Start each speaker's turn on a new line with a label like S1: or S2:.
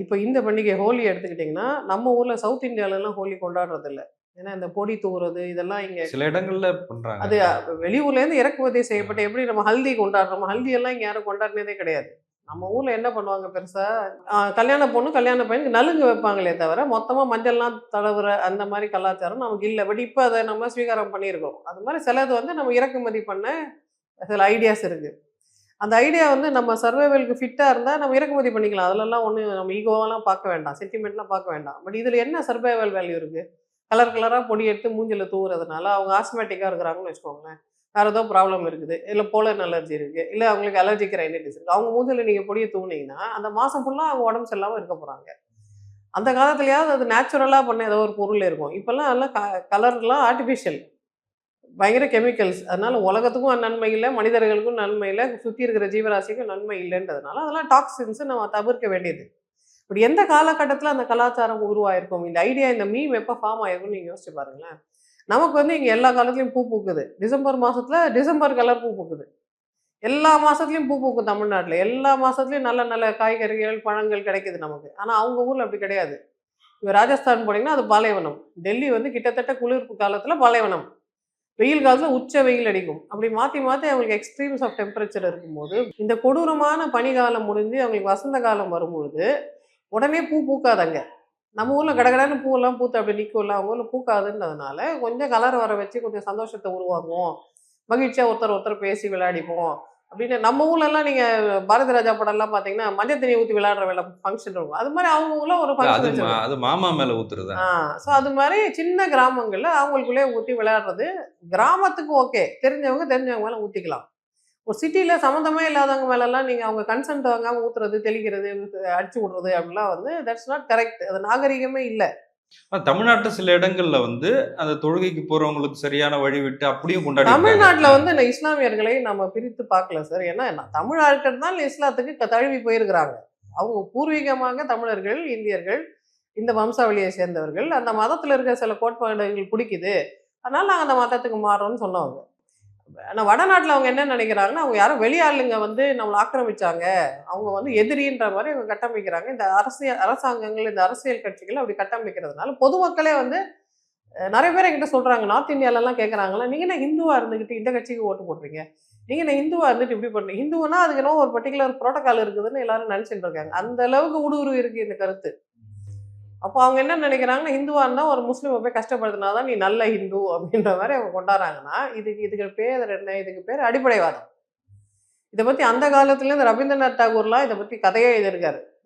S1: இப்போ இந்த பண்டிகை ஹோலி எடுத்துக்கிட்டிங்கன்னா நம்ம ஊரில் சவுத் இந்தியாவிலலாம் ஹோலி கொண்டாடுறது இல்ல ஏன்னா இந்த பொடி தூவுறது இதெல்லாம் இங்கே
S2: சில இடங்கள்ல பண்றாங்க.
S1: அது வெளியூர்லேருந்து இறக்குமதி செய்யப்பட்ட எப்படி நம்ம ஹல்தி கொண்டாடுறோம் ஹல்தி எல்லாம் இங்கே யாரும் கொண்டாடினதே கிடையாது. நம்ம ஊரில் என்ன பண்ணுவாங்க பெருசாக கல்யாண பொண்ணு கல்யாண பையனுக்கு நலுங்கு வைப்பாங்களே தவிர மொத்தமாக மஞ்சள்லாம் தடவுற அந்த மாதிரி கலாச்சாரம் நமக்கு இல்லை. பட் இப்போ அதை நம்ம ஸ்வீகாரம் பண்ணியிருக்கோம். அது மாதிரி சிலது வந்து நம்ம இறக்குமதி பண்ண சில ஐடியாஸ் இருக்குது அந்த ஐடியா வந்து நம்ம சர்வைவலுக்கு ஃபிட்டாக இருந்தால் நம்ம இறக்குமதி பண்ணிக்கலாம். அதிலெல்லாம் ஒன்றும் நம்ம ஈகோவெல்லாம் பார்க்க வேண்டாம். சென்டிமெண்ட்லாம் பார்க்க வேண்டாம். பட் இதில் என்ன சர்வைவல் வேல்யூ இருக்குது கலர் கலராக பொடி எடுத்து மூஞ்சில் தூவுறதுனால அவங்க ஆஸ்மேட்டிக்காக இருக்கிறாங்கன்னு வச்சுக்கோங்களேன். வேறு ஏதோ ப்ராப்ளம் இருக்குது. இல்லை போலன் அலர்ஜி இருக்குது இல்லை அவங்களுக்கு அலர்ஜிக் ரைனைட்டிஸ் இருக்குது அவங்க மூஞ்சில் நீங்கள் பொடியை தூவுனீங்கன்னா அந்த மாதம் ஃபுல்லாக அவங்க உடம்பு சரியில்லாமல் இருக்க போகிறாங்க அந்த காலத்துலையாவது அது நேச்சுரலாக பண்ண ஏதோ ஒரு பொருள் இருக்கும். இப்போல்லாம் எல்லாம் க கலர்லாம் ஆர்டிஃபிஷியல் பயங்கர கெமிக்கல்ஸ் அதனால உலகத்துக்கும் நன்மை இல்லை மனிதர்களுக்கும் நன்மை இல்லை சுற்றி இருக்கிற ஜீவராசிக்கும் நன்மை இல்லைன்றதுனால அதெல்லாம் டாக்ஸின்ஸ் நம்ம தவிர்க்க வேண்டியது. இப்படி எந்த காலகட்டத்தில் அந்த கலாச்சாரம் உருவாயிருக்கும்? இந்த ஐடியா இந்த மீம் எப்போ ஃபார்ம் ஆயிருக்கும்னு நீங்கள் யோசிச்சு பாருங்களேன். நமக்கு வந்து இங்கே எல்லா காலத்துலையும் பூ பூக்குது. டிசம்பர் மாதத்தில் டிசம்பர் கலர் பூ பூக்குது. எல்லா மாதத்துலையும் பூ பூக்கும் தமிழ்நாட்டில். எல்லா மாதத்துலையும் நல்ல நல்ல காய்கறிகள் பழங்கள் கிடைக்குது நமக்கு. ஆனால் அவங்க ஊரில் அப்படி கிடையாது. இப்போ ராஜஸ்தான் போனீங்கன்னா அது பாலைவனம். டெல்லி வந்து கிட்டத்தட்ட குளிர்ப்பு காலத்தில் பாலைவனம். வெயில் காலத்தில் உச்ச வெயில் அடிக்கும். அப்படி மாற்றி மாற்றி அவங்களுக்கு எக்ஸ்ட்ரீம்ஸ் ஆஃப் டெம்பரேச்சர் இருக்கும்போது இந்த கொடூரமான பனிகாலம் முடிஞ்சு அவங்களுக்கு வசந்த காலம் வரும்பொழுது உடனே பூ பூக்காதங்க. நம்ம ஊரில் கடகடான பூவெல்லாம் பூத்து அப்படி நிற்கும்ல அவங்க ஊரில் பூக்காதுன்றதுனால கொஞ்சம் கலர் வர வச்சு கொஞ்சம் சந்தோஷத்தை உருவாக்குவோம். மகிழ்ச்சியாக ஒருத்தர் ஒருத்தர் பேசி விளையாடிப்போம். அப்படின்னு நம்ம ஊர்லலாம் நீங்கள் பாரதி ராஜா படம்லாம் பார்த்தீங்கன்னா மஞ்சள் தண்ணி ஊற்றி விளையாடுற வேலை ஃபங்க்ஷன் இருக்கும். அது மாதிரி அவங்க ஊரில் ஒரு ஃபங்க்ஷன்
S2: அது மாமா மேல ஊத்துறது
S1: ஸோ அது மாதிரி சின்ன கிராமங்கள்ல அவங்களுக்குள்ளே ஊற்றி விளையாடுறது கிராமத்துக்கு ஓகே. தெரிஞ்சவங்க தெரிஞ்சவங்க மேலே ஊற்றிக்கலாம் ஒரு சிட்டியில் சம்மந்தமே இல்லாதவங்க மேலெல்லாம் நீங்கள் அவங்க கன்சென்ட் வாங்காமல் ஊற்றுறது தெளிக்கிறது அடிச்சு விடுறது அப்படிலாம் வந்து தட்ஸ் நாட் கரெக்ட் அது நாகரிகமே இல்லை.
S2: தமிழ்நாட்டு சில இடங்கள்ல வந்து அந்த தொழுகைக்கு போறவங்களுக்கு சரியான வழி விட்டு அப்படியும் கொண்டாடி
S1: தமிழ்நாட்டுல வந்து இந்த இஸ்லாமியர்களை நம்ம பிரித்து பார்க்கல சார். ஏன்னா தமிழ் ஆட்கள் தான் இஸ்லாத்துக்கு தழுவி போயிருக்கிறாங்க. அவங்க பூர்வீகமாக தமிழர்கள் இந்தியர்கள் இந்த வம்சாவளியை சேர்ந்தவர்கள் அந்த மதத்தில் இருக்கிற சில கோட்பாடுகள் பிடிக்குது. அதனால நாங்கள் அந்த மதத்துக்கு மாறுறோம்னு சொன்னவங்க. ஆனால் வடநாட்டில் அவங்க என்ன நினைக்கிறாங்கன்னா அவங்க யாரும் வெளியாளுங்க வந்து நம்மளை ஆக்கிரமிச்சாங்க. அவங்க வந்து எதிரின்ற மாதிரி இவங்க கட்டமைக்கிறாங்க. இந்த அரசியல் அரசாங்கங்கள் இந்த அரசியல் கட்சிகள் அப்படி கட்டமைக்கிறதுனால பொதுமக்களே வந்து நிறைய பேர் என்கிட்ட சொல்கிறாங்க நார்த் இந்தியாவிலலாம் கேட்குறாங்களா நீங்கள் என்ன ஹிந்துவாக இருந்துக்கிட்டு இந்த கட்சிக்கு ஓட்டு போடுறீங்க? நீங்கள் என்ன ஹிந்துவாக இருந்துட்டு இப்படி பண்ணுறீங்க ஹிந்துவனா அதுக்கு என்ன ஒரு பர்டிகுலர் ப்ரோட்டோக்கால் இருக்குதுன்னு எல்லாரும் நினச்சிட்டு இருக்காங்க. அந்த அளவுக்கு ஊடுருவி இருக்குது இந்த கருத்து. அப்போ அவங்க என்ன நினைக்கிறாங்கன்னா ஹிந்துவாக இருந்தால் ஒரு முஸ்லீமை போய் கஷ்டப்படுத்தினாதான் நீ நல்ல ஹிந்து அப்படின்ற மாதிரி அவங்க கொண்டாடுறாங்கன்னா இதுக்கு இதுக்கு பேர் என்ன இதுக்கு பேர் அடிப்படைவாதம். இதை பற்றி அந்த காலத்துலேருந்து ரவீந்திரநாத் தாகூர்லாம் இதை பற்றி கதையே எழுதியிருக்காரு.